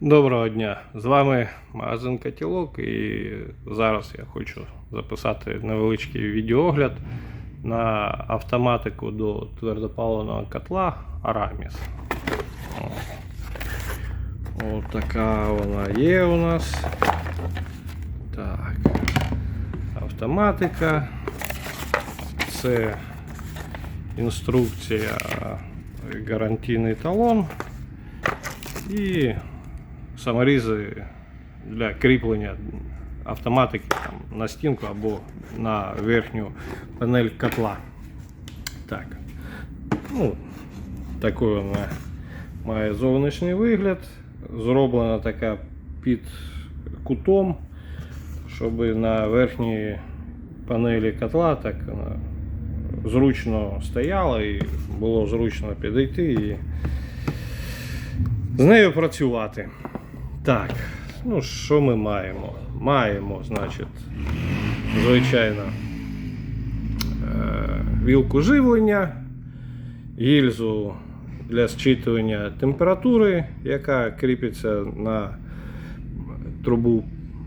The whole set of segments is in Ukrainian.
Доброго дня! З вами магазин Котілок і зараз я хочу записати невеличкий відеогляд на автоматику до твердопаливного котла Aramis. О. От така вона є у нас. Так. Автоматика. Це інструкція, гарантійний талон і саморізи для кріплення автоматики там, на стінку або на верхню панель котла. Так. Ну, такий вона має зовнішній вигляд. Зроблена така під кутом, щоб на верхній панелі котла так вона зручно стояла і було зручно підійти і з нею працювати. Так, ну що ми маємо? Маємо, значить, звичайно, е, вілку живлення, гільзу для зчитування температури, яка кріпиться на трубу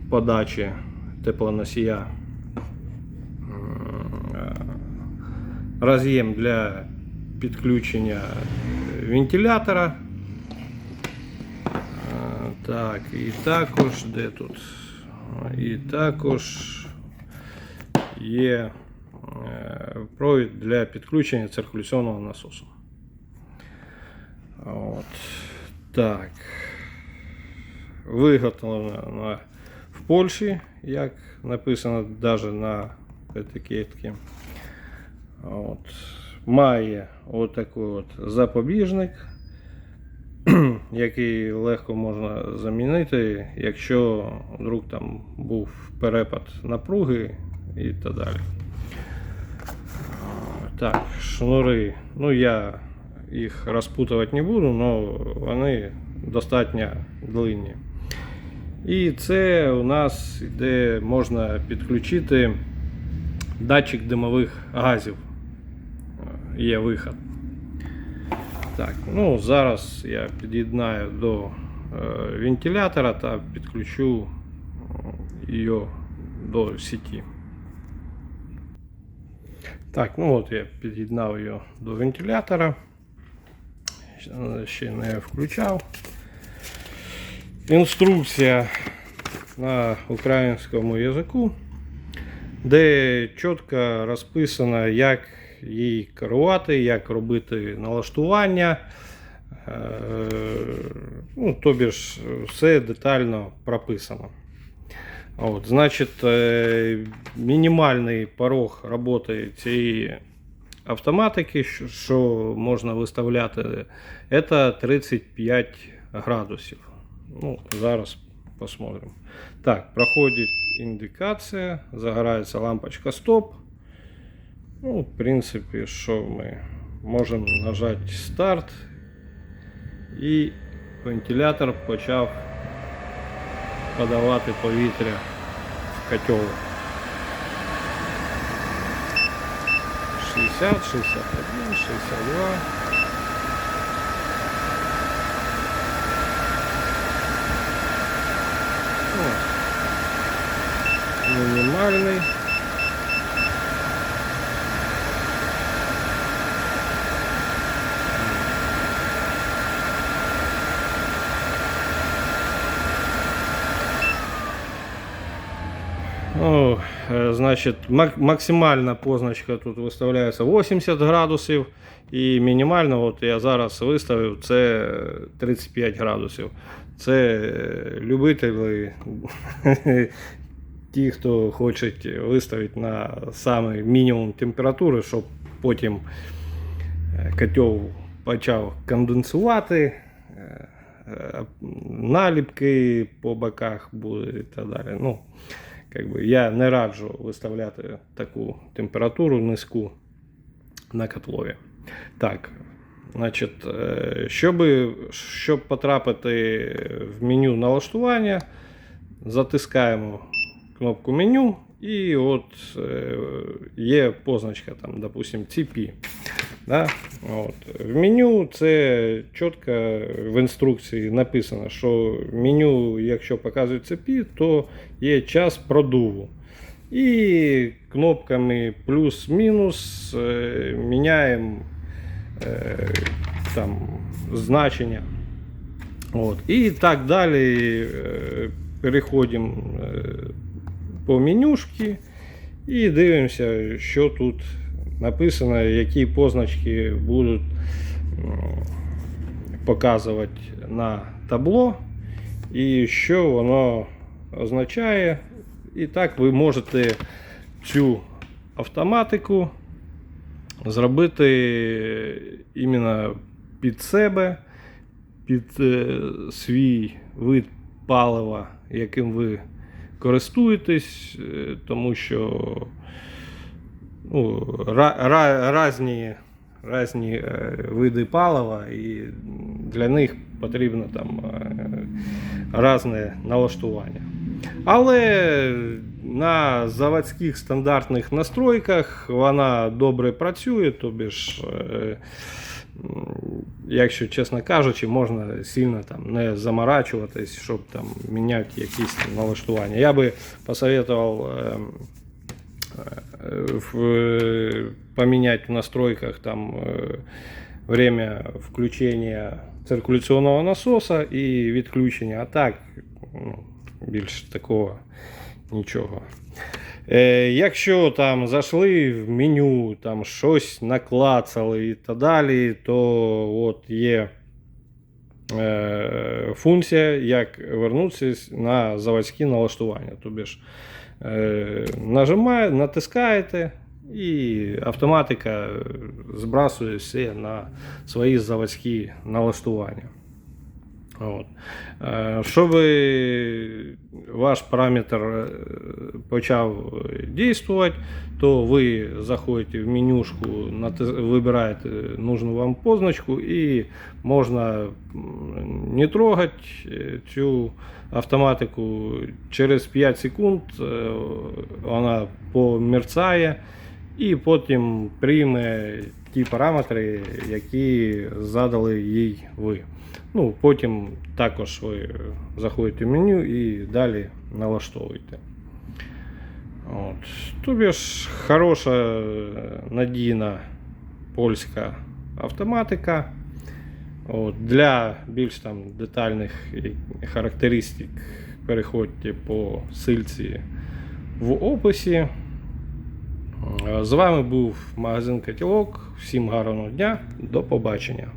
подачі теплоносія. Е, Роз'єм для підключення вентилятора. Так, і також, де тут? І також є е, провід для підключення циркуляційного насосу. От. Так. Виготовлено в Польщі, як написано навіть на етикетці. От. Має отакий от запобіжник який легко можна замінити, якщо вдруг там був перепад напруги і так далі. Так, шнури. Ну я їх розпутувати не буду, але вони достатньо длинні. І це у нас де можна підключити датчик димових газів. Є виход. Так, ну зараз я під'єднаю до е, вентилятора та підключу її до сіті. Так, ну от я під'єднав її до вентилятора. Ще не включав. Інструкція на українському язику, де чітко розписано, як їй керувати, як робити налаштування. Е, Ну, тобі ж все детально прописано. От, значить, е, мінімальний порог роботи цієї автоматики, що можна виставляти, це 35 градусів. Ну, зараз посмотрим. Так, проходить індикація, загорається лампочка стоп. Ну, в принципі, що ми можемо нажати старт і вентилятор почав подавати повітря в котел. 60, 61, 62. О, Ну, е, значить, мак- максимальна позначка тут виставляється 80 градусів. І мінімально, от я зараз виставив, це 35 градусів. Це е, любителі, ті, хто хочуть виставити на самий мінімум температури, щоб потім е, котел почав конденсувати. Наліпки по боках були і так далі. Ну, бы, я не раджу виставляти таку температуру низьку на котлові. Так, значить, е, щоб, щоб потрапити в меню налаштування, затискаємо кнопку меню і от е, є позначка, там, допустим, CP. Да? От. В меню це чітко в інструкції написано, що меню, якщо показується пі, то є час продуву. І кнопками плюс-мінус е, міняємо е, там, значення. От. І так далі переходимо по менюшки і дивимося, що тут написано, які позначки будуть показувати на табло, і що воно означає. І так ви можете цю автоматику зробити іменно під себе, під е, свій вид палива, яким ви користуєтесь, е, тому що ну, ра, ра, різні, різні е, види палива, і для них потрібно там е, різне налаштування. Але на заводських стандартних настройках вона добре працює, тобі ж, якщо чесно кажучи, можна сильно там не заморачуватись, щоб там міняти якісь налаштування. Я би посоветував е, е, е, поменять в настройках там э, время включения циркуляционного насоса і відключення. А так, ну, більш такого нічого. Е, якщо там зайшли в меню, там щось наклацали і так далі, то от є е, функція, як вернутися на заводські налаштування. Тобі ж е, нажимає, натискаєте, і автоматика збрасує все на свої заводські налаштування. От. Е, Щоб ваш параметр е, почав дійствувати, то ви заходите в менюшку, вибираєте нужну вам позначку і можна не трогати е, цю автоматику. Через 5 секунд вона померцає і потім прийме ті параметри, які задали їй ви. Ну, потім також ви заходите в меню і далі налаштовуєте. От. Тобі ж хороша надійна польська автоматика. От. Для більш там детальних характеристик переходьте по ссылці в описі. З вами був магазин Катілок. Всім гарного дня, до побачення.